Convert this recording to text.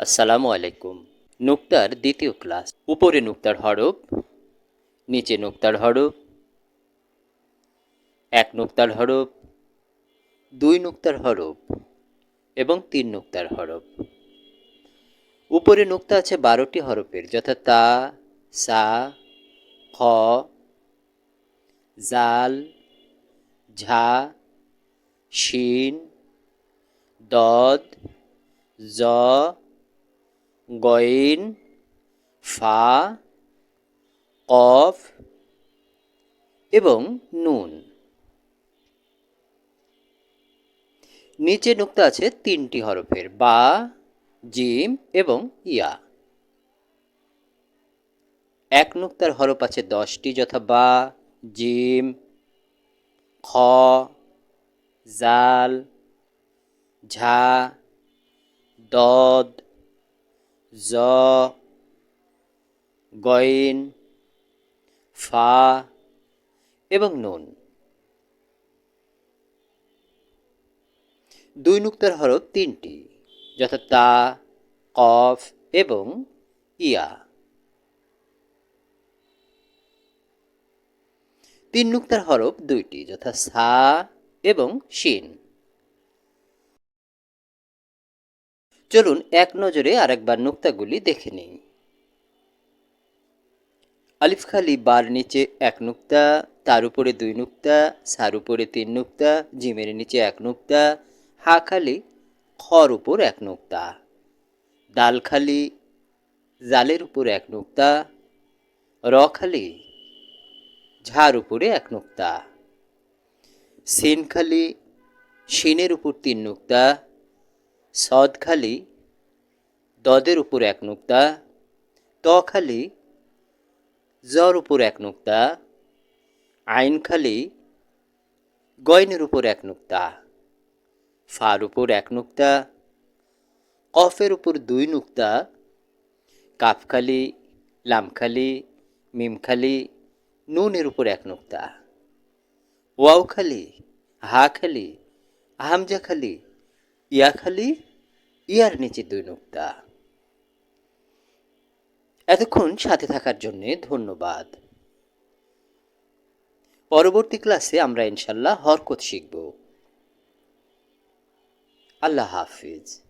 আসসালামু আলাইকুম। নুক্তার দ্বিতীয় ক্লাস। উপরে নুক্তার হরফ, নিচে নুক্তার হরফ, এক নুক্তার হরফ, দুই নুক্তার হরফ এবং তিন নুক্তার হরফ। উপরে নুক্তা আছে বারোটি হরফের যথা তা, সা, খ, জাল, ঝা, শিন, দদ, জ গইন, ফা, কফ এবং নুন। নিচে নুক্তা আছে তিনটি হরফের, বা, জিম এবং ইয়া। এক নুক্তার হরফ আছে দশটি, যথা বা, জিম, খ, জাল, ঝা, দদ জ, গইন, ফা এবং নুন। দুই নুক্তার হরফ তিনটি, যথা তা, কফ এবং ইয়া। তিন নুক্তার হরফ দুইটি, যথা সা এবং শিন। চলুন এক নজরে আরেকবার নুক্তাগুলি দেখে নিই। আলিফ খালি বার নিচে এক নুক্তা, তার উপরে দুই নুক্তা, সার উপরে তিন নুক্তা, জিমের নিচে এক নুক্তা, হা খালি খর উপর এক নুক্তা, ডাল খালি জালের উপর এক নুক্তা, র খালি ঝার উপরে এক নুক্তা, সিন খালি শিনের উপর তিন নুক্তা সদ খালি দদের উপর এক নুক্তা ত খালি জর উপর এক নুক্তা আইন খালি গয়নের উপর এক নুক্তা, ফার উপর এক নুক্তা, কফের উপর দুই নুক্তা, কাফখালি, লামখালি, মিমখালি, নুনের উপর এক নুক্তা ওয়াও খালি হা খালি হামজা খালি ইয়া খালি ইয়ার নিচে দুই নুক্তা। এতক্ষণ সাথে থাকার জন্যে ধন্যবাদ। পরবর্তী ক্লাসে আমরা ইনশাল্লাহ হরকত শিখব। আল্লাহ হাফিজ।